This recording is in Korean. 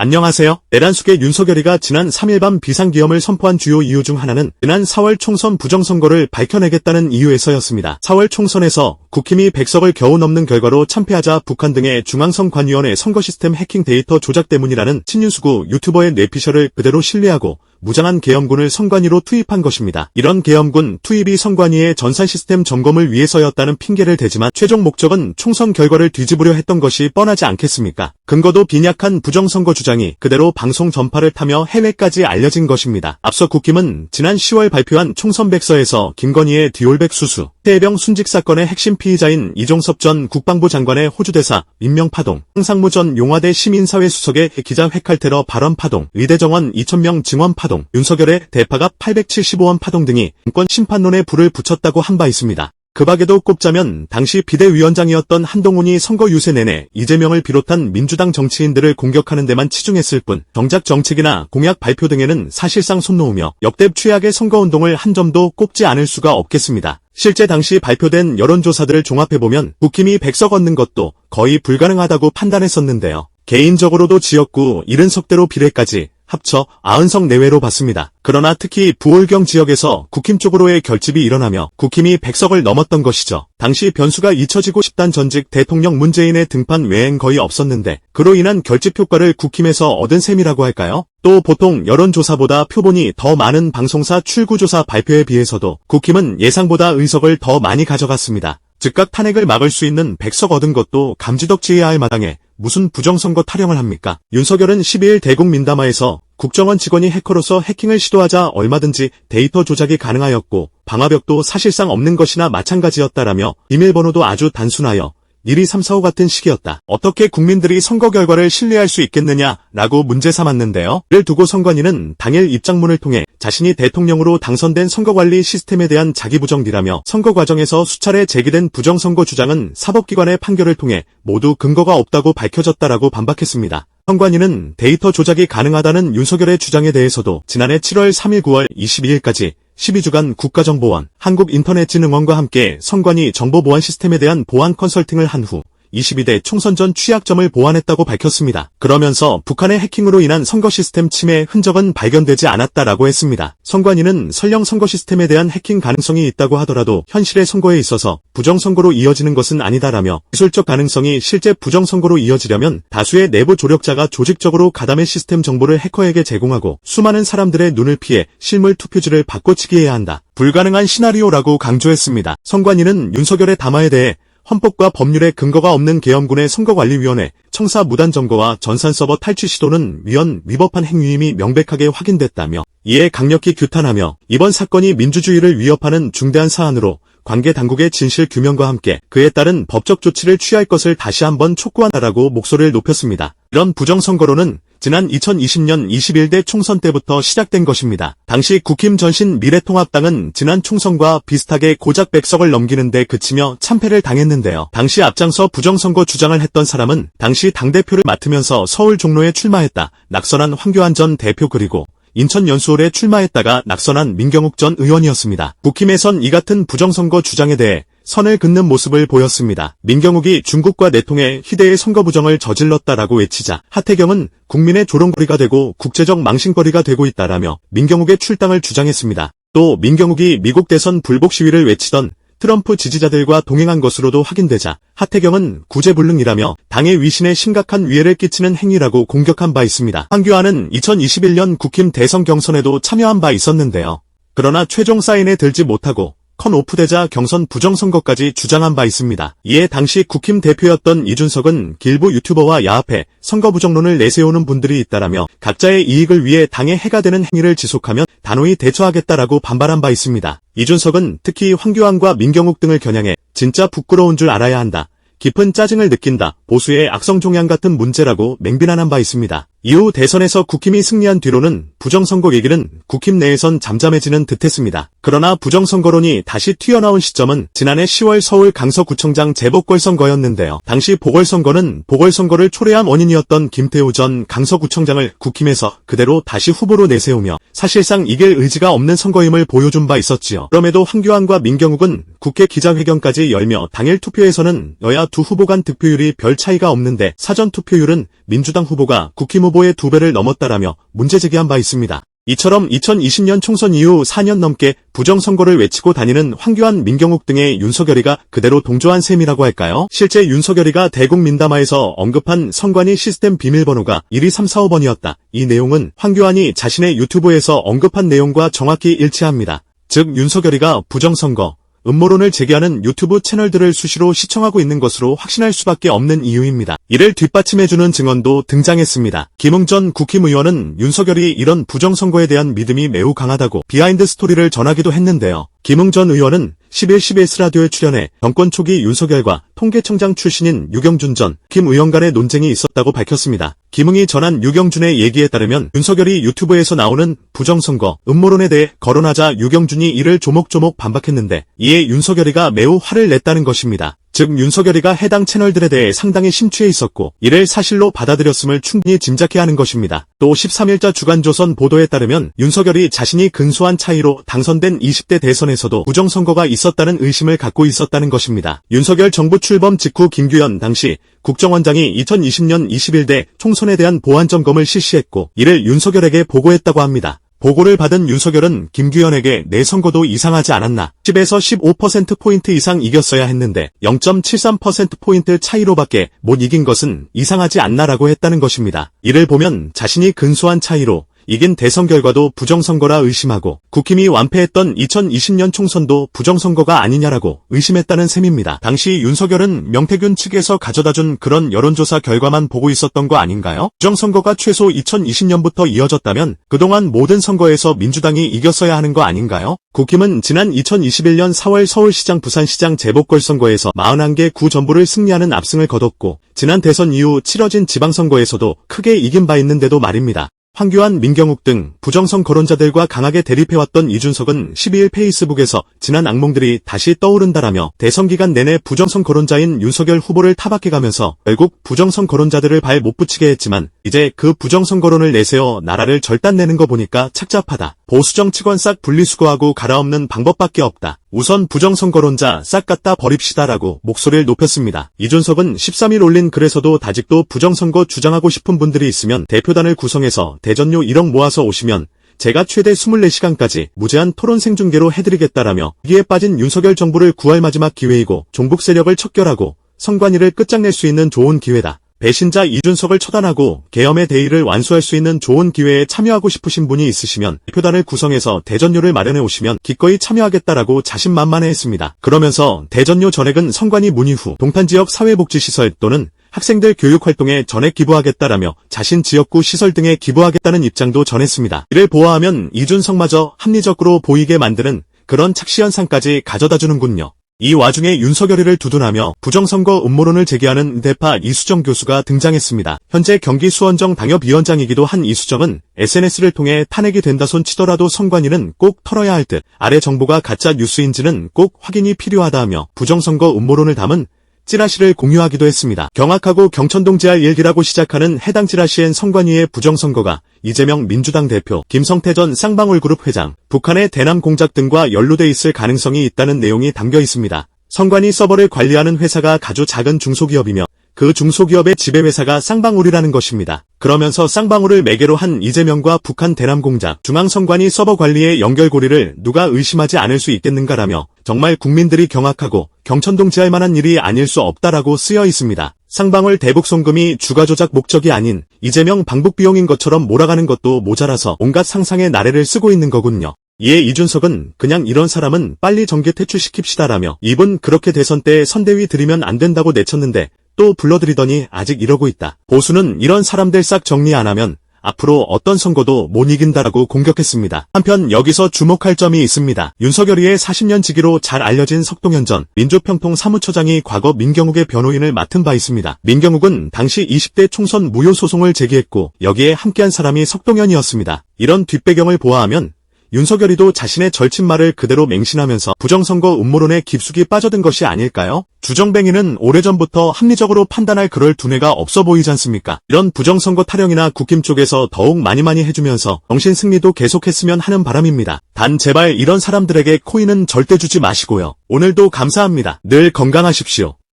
안녕하세요. 내란숙의 윤석열이가 지난 3일 밤 비상기염을 선포한 주요 이유 중 하나는 지난 4월 총선 부정선거를 밝혀내겠다는 이유에서였습니다. 4월 총선에서 국힘이 100석을 겨우 넘는 결과로 참패하자 북한 등의 중앙선관위원회 선거 시스템 해킹 데이터 조작 때문이라는 친윤수구 유튜버의 뇌피셜을 그대로 신뢰하고 무장한 계엄군을 선관위로 투입한 것입니다. 이런 계엄군 투입이 선관위의 전산 시스템 점검을 위해서였다는 핑계를 대지만 최종 목적은 총선 결과를 뒤집으려 했던 것이 뻔하지 않겠습니까? 근거도 빈약한 부정선거 주장이 그대로 방송 전파를 타며 해외까지 알려진 것입니다. 앞서 국힘은 지난 10월 발표한 총선 백서에서 김건희의 디올백 수수, 해병 순직 사건의 핵심 피의자인 이종섭 전 국방부 장관의 호주 대사 임명 파동, 황상무 전 용화대 시민사회 수석의 기자 회칼 테러 발언 파동, 의대 정원 2,000명 증원 파동, 윤석열의 대파가 875원 파동 등이 인권 심판론에 불을 붙였다고 한 바 있습니다. 그 밖에도 꼽자면 당시 비대위원장이었던 한동훈이 선거 유세 내내 이재명을 비롯한 민주당 정치인들을 공격하는 데만 치중했을 뿐 정작 정책이나 공약 발표 등에는 사실상 손 놓으며 역대 최악의 선거운동을 한 점도 꼽지 않을 수가 없겠습니다. 실제 당시 발표된 여론조사들을 종합해보면 국힘이 100석 얻는 것도 거의 불가능하다고 판단했었는데요. 개인적으로도 지역구 70석대로 비례까지 합쳐 90석 내외로 봤습니다. 그러나 특히 부월경 지역에서 국힘 쪽으로의 결집이 일어나며 국힘이 100석을 넘었던 것이죠. 당시 변수가 잊혀지고 싶단 전직 대통령 문재인의 등판 외엔 거의 없었는데 그로 인한 결집 효과를 국힘에서 얻은 셈이라고 할까요? 또 보통 여론조사보다 표본이 더 많은 방송사 출구조사 발표에 비해서도 국힘은 예상보다 의석을 더 많이 가져갔습니다. 즉각 탄핵을 막을 수 있는 100석 얻은 것도 감지덕지해야 할 마당에 무슨 부정선거 타령을 합니까? 윤석열은 12일 대국 민담화에서 국정원 직원이 해커로서 해킹을 시도하자 얼마든지 데이터 조작이 가능하였고 방화벽도 사실상 없는 것이나 마찬가지였다라며 비밀번호도 아주 단순하여 1, 2, 3, 4, 5 같은 식이었다. 어떻게 국민들이 선거 결과를 신뢰할 수 있겠느냐라고 문제 삼았는데요. 이를 두고 선관위는 당일 입장문을 통해 자신이 대통령으로 당선된 선거관리 시스템에 대한 자기 부정리라며 선거 과정에서 수차례 제기된 부정선거 주장은 사법기관의 판결을 통해 모두 근거가 없다고 밝혀졌다라고 반박했습니다. 선관위는 데이터 조작이 가능하다는 윤석열의 주장에 대해서도 지난해 7월 3일 9월 22일까지 12주간 국가정보원, 한국인터넷진흥원과 함께 선관위 정보보안 시스템에 대한 보안 컨설팅을 한 후 22대 총선 전 취약점을 보완했다고 밝혔습니다. 그러면서 북한의 해킹으로 인한 선거 시스템 침해 흔적은 발견되지 않았다라고 했습니다. 선관위는 설령 선거 시스템에 대한 해킹 가능성이 있다고 하더라도 현실의 선거에 있어서 부정선거로 이어지는 것은 아니다라며 기술적 가능성이 실제 부정선거로 이어지려면 다수의 내부 조력자가 조직적으로 가담의 시스템 정보를 해커에게 제공하고 수많은 사람들의 눈을 피해 실물 투표지를 바꿔치기 해야 한다. 불가능한 시나리오라고 강조했습니다. 선관위는 윤석열의 담화에 대해 헌법과 법률에 근거가 없는 계엄군의 선거관리위원회, 청사 무단 점거와 전산 서버 탈취 시도는 위헌 위법한 행위임이 명백하게 확인됐다며 이에 강력히 규탄하며 이번 사건이 민주주의를 위협하는 중대한 사안으로 관계 당국의 진실 규명과 함께 그에 따른 법적 조치를 취할 것을 다시 한번 촉구한다라고 목소리를 높였습니다. 이런 부정선거로는 지난 2020년 21대 총선 때부터 시작된 것입니다. 당시 국힘 전신 미래통합당은 지난 총선과 비슷하게 고작 100석을 넘기는데 그치며 참패를 당했는데요. 당시 앞장서 부정선거 주장을 했던 사람은 당시 당대표를 맡으면서 서울 종로에 출마했다. 낙선한 황교안 전 대표 그리고 인천 연수홀에 출마했다가 낙선한 민경욱 전 의원이었습니다. 국힘에선 이 같은 부정선거 주장에 대해 선을 긋는 모습을 보였습니다. 민경욱이 중국과 내통해 희대의 선거 부정을 저질렀다라고 외치자 하태경은 국민의 조롱거리가 되고 국제적 망신거리가 되고 있다라며 민경욱의 출당을 주장했습니다. 또 민경욱이 미국 대선 불복 시위를 외치던 트럼프 지지자들과 동행한 것으로도 확인되자 하태경은 구제불능이라며 당의 위신에 심각한 위해를 끼치는 행위라고 공격한 바 있습니다. 황교안은 2021년 국힘 대선 경선에도 참여한 바 있었는데요. 그러나 최종 사인에 들지 못하고 컨 오프되자 경선 부정선거까지 주장한 바 있습니다. 이에 당시 국힘 대표였던 이준석은 길부 유튜버와 야합해 선거 부정론을 내세우는 분들이 있다라며 각자의 이익을 위해 당에 해가 되는 행위를 지속하면 단호히 대처하겠다라고 반발한 바 있습니다. 이준석은 특히 황교안과 민경욱 등을 겨냥해 진짜 부끄러운 줄 알아야 한다. 깊은 짜증을 느낀다. 보수의 악성 종양 같은 문제라고 맹비난한 바 있습니다. 이후 대선에서 국힘이 승리한 뒤로는 부정선거 얘기는 국힘 내에선 잠잠해지는 듯했습니다. 그러나 부정선거론이 다시 튀어나온 시점은 지난해 10월 서울 강서구청장 재보궐선거였는데요. 당시 보궐선거는 보궐선거를 초래한 원인이었던 김태우 전 강서구청장을 국힘에서 그대로 다시 후보로 내세우며 사실상 이길 의지가 없는 선거임을 보여준 바 있었지요. 그럼에도 황교안과 민경욱은 국회 기자회견까지 열며 당일 투표에서는 여야 두 후보 간 득표율이 별 차이가 없는데 사전 투표율은 민주당 후보가 국힘 후보의 두 배를 넘었다라며 문제 제기한 바 있습니다. 이처럼 2020년 총선 이후 4년 넘게 부정선거를 외치고 다니는 황교안, 민경욱 등의 윤석열이가 그대로 동조한 셈이라고 할까요? 실제 윤석열이가 대국 민담화에서 언급한 선관위 시스템 비밀번호가 12345번이었다. 이 내용은 황교안이 자신의 유튜브에서 언급한 내용과 정확히 일치합니다. 즉 윤석열이가 부정선거, 음모론을 제기하는 유튜브 채널들을 수시로 시청하고 있는 것으로 확신할 수밖에 없는 이유입니다. 이를 뒷받침해주는 증언도 등장했습니다. 김웅 전 국힘 의원은 윤석열이 이런 부정선거에 대한 믿음이 매우 강하다고 비하인드 스토리를 전하기도 했는데요. 김웅 전 의원은 11 CBS 라디오에 출연해 정권 초기 윤석열과 통계청장 출신인 유경준 전 김 의원 간의 논쟁이 있었다고 밝혔습니다. 김웅이 전한 유경준의 얘기에 따르면 윤석열이 유튜브에서 나오는 부정선거, 음모론에 대해 거론하자 유경준이 이를 조목조목 반박했는데 이에 윤석열이가 매우 화를 냈다는 것입니다. 즉 윤석열이가 해당 채널들에 대해 상당히 심취해 있었고 이를 사실로 받아들였음을 충분히 짐작해야 하는 것입니다. 또 13일자 주간조선 보도에 따르면 윤석열이 자신이 근소한 차이로 당선된 20대 대선에서도 부정선거가 있었다는 의심을 갖고 있었다는 것입니다. 윤석열 정부 출범 직후 김규현 당시 국정원장이 2020년 21대 총선에 대한 보안 점검을 실시했고 이를 윤석열에게 보고했다고 합니다. 보고를 받은 윤석열은 김규현에게 내 선거도 이상하지 않았나 10에서 15%포인트 이상 이겼어야 했는데 0.73%포인트 차이로밖에 못 이긴 것은 이상하지 않나라고 했다는 것입니다. 이를 보면 자신이 근소한 차이로 이긴 대선 결과도 부정선거라 의심하고 국힘이 완패했던 2020년 총선도 부정선거가 아니냐라고 의심했다는 셈입니다. 당시 윤석열은 명태균 측에서 가져다준 그런 여론조사 결과만 보고 있었던 거 아닌가요? 부정선거가 최소 2020년부터 이어졌다면 그동안 모든 선거에서 민주당이 이겼어야 하는 거 아닌가요? 국힘은 지난 2021년 4월 서울시장 부산시장 재보궐선거에서 41개 구 전부를 승리하는 압승을 거뒀고 지난 대선 이후 치러진 지방선거에서도 크게 이긴 바 있는데도 말입니다. 황교안, 민경욱 등 부정선 거론자들과 강하게 대립해왔던 이준석은 12일 페이스북에서 지난 악몽들이 다시 떠오른다라며 대선 기간 내내 부정선 거론자인 윤석열 후보를 타박해가면서 결국 부정선 거론자들을 발 못 붙이게 했지만 이제 그 부정선 거론을 내세워 나라를 절단내는 거 보니까 착잡하다. 보수 정치권 싹 분리수거하고 갈아엎는 방법밖에 없다. 우선 부정선 거론자 싹 갖다 버립시다라고 목소리를 높였습니다. 이준석은 13일 올린 글에서도 아직도 부정선거 주장하고 싶은 분들이 있으면 대표단을 구성해서 대전료 1억 모아서 오시면 제가 최대 24시간까지 무제한 토론 생중계로 해드리겠다라며 위기에 빠진 윤석열 정부를 구할 마지막 기회이고 종북 세력을 척결하고 선관위를 끝장낼 수 있는 좋은 기회다. 배신자 이준석을 처단하고 계엄의 대의를 완수할 수 있는 좋은 기회에 참여하고 싶으신 분이 있으시면 표단을 구성해서 대전료를 마련해 오시면 기꺼이 참여하겠다라고 자신만만해 했습니다. 그러면서 대전료 전액은 선관위 문의 후 동탄지역 사회복지시설 또는 학생들 교육활동에 전액 기부하겠다라며 자신 지역구 시설 등에 기부하겠다는 입장도 전했습니다. 이를 보아하면 이준석마저 합리적으로 보이게 만드는 그런 착시현상까지 가져다 주는군요. 이 와중에 윤석열이를 두둔하며 부정선거 음모론을 제기하는 대파 이수정 교수가 등장했습니다. 현재 경기 수원정 당협위원장이기도 한 이수정은 SNS를 통해 탄핵이 된다 손 치더라도 선관위는 꼭 털어야 할 듯 아래 정보가 가짜 뉴스인지는 꼭 확인이 필요하다며 부정선거 음모론을 담은 찌라시를 공유하기도 했습니다. 경악하고 경천동 지하 일기라고 시작하는 해당 찌라시엔 선관위의 부정선거가 이재명 민주당 대표, 김성태 전 쌍방울그룹 회장, 북한의 대남 공작 등과 연루돼 있을 가능성이 있다는 내용이 담겨 있습니다. 선관위 서버를 관리하는 회사가 아주 작은 중소기업이며 그 중소기업의 지배회사가 쌍방울이라는 것입니다. 그러면서 쌍방울을 매개로 한 이재명과 북한 대남공작, 중앙선관위 서버 관리의 연결고리를 누가 의심하지 않을 수 있겠는가라며 정말 국민들이 경악하고 경천동 지할 만한 일이 아닐 수 없다라고 쓰여 있습니다. 쌍방울 대북 송금이 주가 조작 목적이 아닌 이재명 방북 비용인 것처럼 몰아가는 것도 모자라서 온갖 상상의 나래를 쓰고 있는 거군요. 이에 이준석은 그냥 이런 사람은 빨리 정계 퇴출시킵시다라며 이분 그렇게 대선 때 선대위 들이면 안 된다고 내쳤는데 또 불러들이더니 아직 이러고 있다. 보수는 이런 사람들 싹 정리 안 하면 앞으로 어떤 선거도 못 이긴다라고 공격했습니다. 한편 여기서 주목할 점이 있습니다. 윤석열이의 40년 지기로 잘 알려진 석동현 전 민주평통 사무처장이 과거 민경욱의 변호인을 맡은 바 있습니다. 민경욱은 당시 20대 총선 무효 소송을 제기했고 여기에 함께한 사람이 석동현이었습니다. 이런 뒷배경을 보아하면 윤석열이도 자신의 절친말을 그대로 맹신하면서 부정선거 음모론에 깊숙이 빠져든 것이 아닐까요? 주정뱅이는 오래전부터 합리적으로 판단할 그럴 두뇌가 없어 보이지 않습니까? 이런 부정선거 타령이나 국힘 쪽에서 더욱 많이 많이 해주면서 정신 승리도 계속했으면 하는 바람입니다. 단 제발 이런 사람들에게 코인은 절대 주지 마시고요. 오늘도 감사합니다. 늘 건강하십시오.